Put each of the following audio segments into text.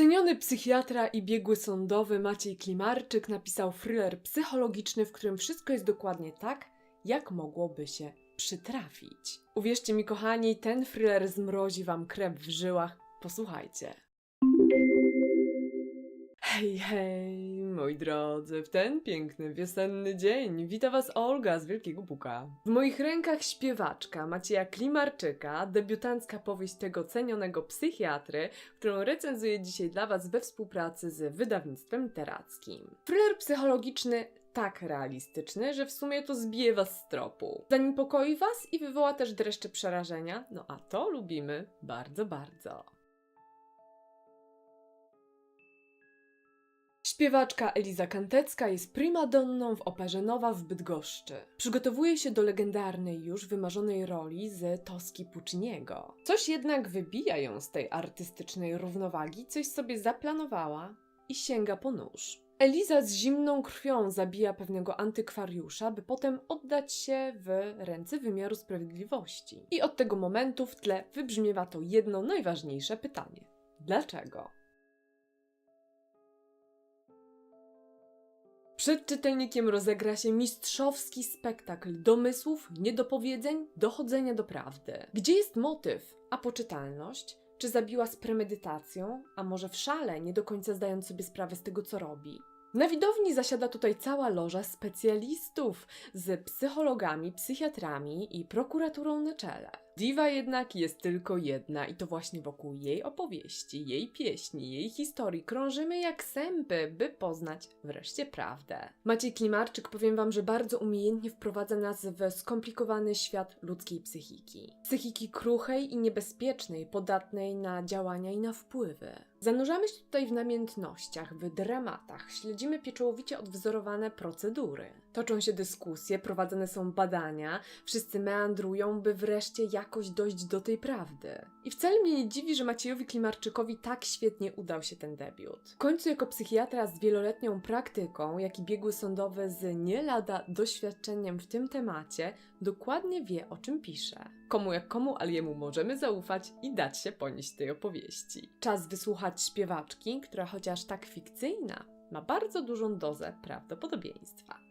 Ceniony psychiatra i biegły sądowy Maciej Klimarczyk napisał thriller psychologiczny, w którym wszystko jest dokładnie tak, jak mogłoby się przytrafić. Uwierzcie mi, kochani, ten thriller zmrozi wam krew w żyłach. Posłuchajcie. Hej, hej, moi drodzy, w ten piękny wiosenny dzień wita Was Olga z Wielkiego Buka. W moich rękach śpiewaczka Macieja Klimarczyka, debiutancka powieść tego cenionego psychiatry, którą recenzuję dzisiaj dla Was we współpracy z wydawnictwem literackim. Thriller psychologiczny tak realistyczny, że w sumie to zbije Was z tropu. Zaniepokoi Was i wywoła też dreszcze przerażenia, no a to lubimy bardzo, bardzo. Śpiewaczka Eliza Kantecka jest primadonną w operze Nowa w Bydgoszczy. Przygotowuje się do legendarnej już wymarzonej roli z Toski Pucciniego. Coś jednak wybija ją z tej artystycznej równowagi, coś sobie zaplanowała i sięga po nóż. Eliza z zimną krwią zabija pewnego antykwariusza, by potem oddać się w ręce wymiaru sprawiedliwości. I od tego momentu w tle wybrzmiewa to jedno najważniejsze pytanie. Dlaczego? Przed czytelnikiem rozegra się mistrzowski spektakl domysłów, niedopowiedzeń, dochodzenia do prawdy. Gdzie jest motyw, a poczytalność? Czy zabiła z premedytacją, a może w szale, nie do końca zdając sobie sprawę z tego, co robi? Na widowni zasiada tutaj cała loża specjalistów z psychologami, psychiatrami i prokuraturą na czele. Diwa jednak jest tylko jedna i to właśnie wokół jej opowieści, jej pieśni, jej historii krążymy jak sępy, by poznać wreszcie prawdę. Maciej Klimarczyk powiem wam, że bardzo umiejętnie wprowadza nas w skomplikowany świat ludzkiej psychiki. Psychiki kruchej i niebezpiecznej, podatnej na działania i na wpływy. Zanurzamy się tutaj w namiętnościach, w dramatach, śledzimy pieczołowicie odwzorowane procedury. Toczą się dyskusje, prowadzone są badania, wszyscy meandrują, by wreszcie jakoś dojść do tej prawdy. I wcale mnie nie dziwi, że Maciejowi Klimarczykowi tak świetnie udał się ten debiut. W końcu jako psychiatra z wieloletnią praktyką, jak i biegły sądowy z nie lada doświadczeniem w tym temacie, dokładnie wie o czym pisze. Komu jak komu, ale jemu możemy zaufać i dać się ponieść tej opowieści. Czas wysłuchać śpiewaczki, która chociaż tak fikcyjna, ma bardzo dużą dozę prawdopodobieństwa.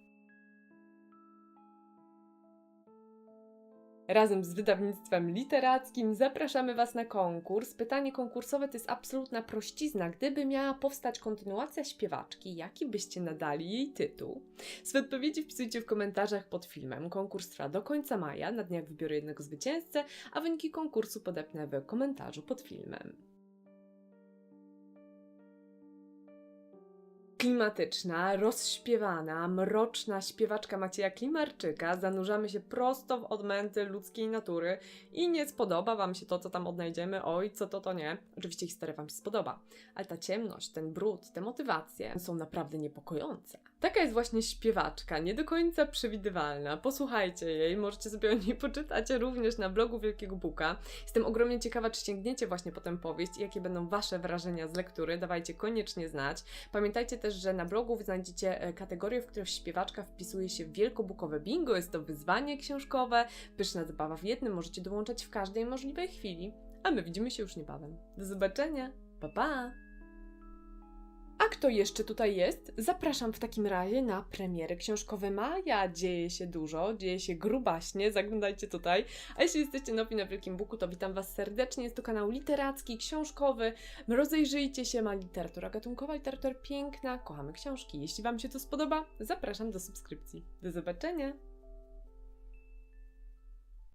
Razem z wydawnictwem literackim zapraszamy Was na konkurs. Pytanie konkursowe to jest absolutna prościzna. Gdyby miała powstać kontynuacja śpiewaczki, jaki byście nadali jej tytuł? Swe odpowiedzi wpisujcie w komentarzach pod filmem. Konkurs trwa do końca maja. Na dniach wybiorę jednego zwycięzcę, a wyniki konkursu podepnę w komentarzu pod filmem. Klimatyczna, rozśpiewana, mroczna śpiewaczka Macieja Klimarczyka zanurzamy się prosto w odmęty ludzkiej natury i nie spodoba Wam się to, co tam odnajdziemy, oj, co to, to nie. Oczywiście historia Wam się spodoba, ale ta ciemność, ten brud, te motywacje są naprawdę niepokojące. Taka jest właśnie śpiewaczka, nie do końca przewidywalna. Posłuchajcie jej, możecie sobie o niej poczytać również na blogu Wielkiego Buka. Jestem ogromnie ciekawa, czy sięgniecie właśnie po tę powieść i jakie będą Wasze wrażenia z lektury. Dawajcie koniecznie znać. Pamiętajcie też, że na blogu znajdziecie e, kategorię, w której śpiewaczka wpisuje się w wielkobukowe bingo. Jest to wyzwanie książkowe, pyszna zabawa w jednym, możecie dołączać w każdej możliwej chwili. A my widzimy się już niebawem. Do zobaczenia, pa pa! Kto jeszcze tutaj jest? Zapraszam w takim razie na premiery książkowe Maja. Dzieje się dużo, dzieje się grubaśnie, zaglądajcie tutaj. A jeśli jesteście nowi na Wielkim Buku, to witam Was serdecznie. Jest to kanał literacki, książkowy. Rozejrzyjcie się, ma literatura gatunkowa, literatura piękna, kochamy książki. Jeśli Wam się to spodoba, zapraszam do subskrypcji. Do zobaczenia!